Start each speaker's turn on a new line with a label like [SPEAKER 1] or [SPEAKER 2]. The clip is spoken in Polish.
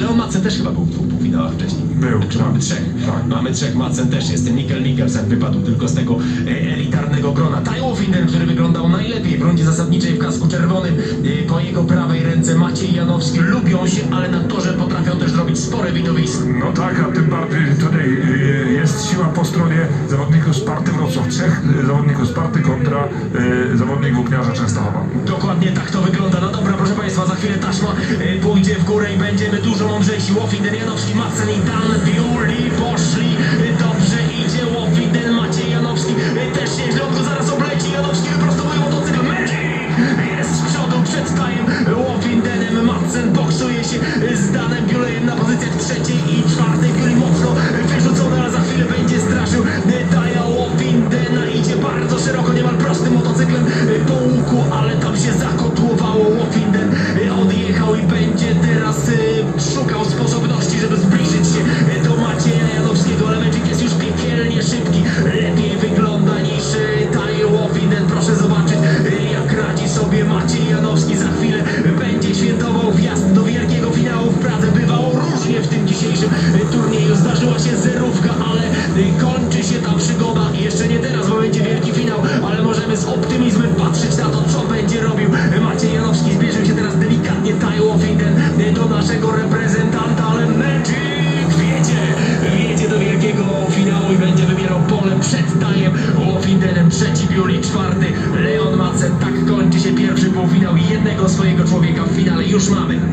[SPEAKER 1] Leon Madsen też chyba był w dwóch półfinałach wcześniej.
[SPEAKER 2] Był,
[SPEAKER 1] Czy
[SPEAKER 2] tak.
[SPEAKER 1] mamy trzech?
[SPEAKER 2] Tak.
[SPEAKER 1] Mamy trzech, Madsen też jest. Ten Mikkel Mikkelsen wypadł tylko z tego e, elitarnego grona. Tajo który wyglądał najlepiej w rundzie zasadniczej w kasku czerwonym. E, po jego prawej ręce Maciej Janowski. Lubią się, ale na torze potrafią też zrobić spore widowisko.
[SPEAKER 2] No tak, a tym bardziej tutaj y, jest siła po stronie zawodników Sparty Wrocław. Trzech y, zawodników Sparty kontra y, zawodnik Włókniarza Częstochowa.
[SPEAKER 1] Dokładnie tak to wygląda. Chwilę taśma e, pójdzie w górę i będziemy dużo mądrzejsi. Łofinden, Janowski, Madsen i Dan Biuli poszli. Dobrze idzie Łofinden, Maciej Janowski e, też nieźle. On go zaraz obleci. Janowski wyprostowuje motocykl. Magic jest z przodu przed tajem. Łofindenem Madsen boksuje się pole przed Tajem Łofindenem. Trzeci Biuli, czwarty Leon Madsen. Tak kończy się pierwszy półfinał. Jednego swojego człowieka w finale już mamy.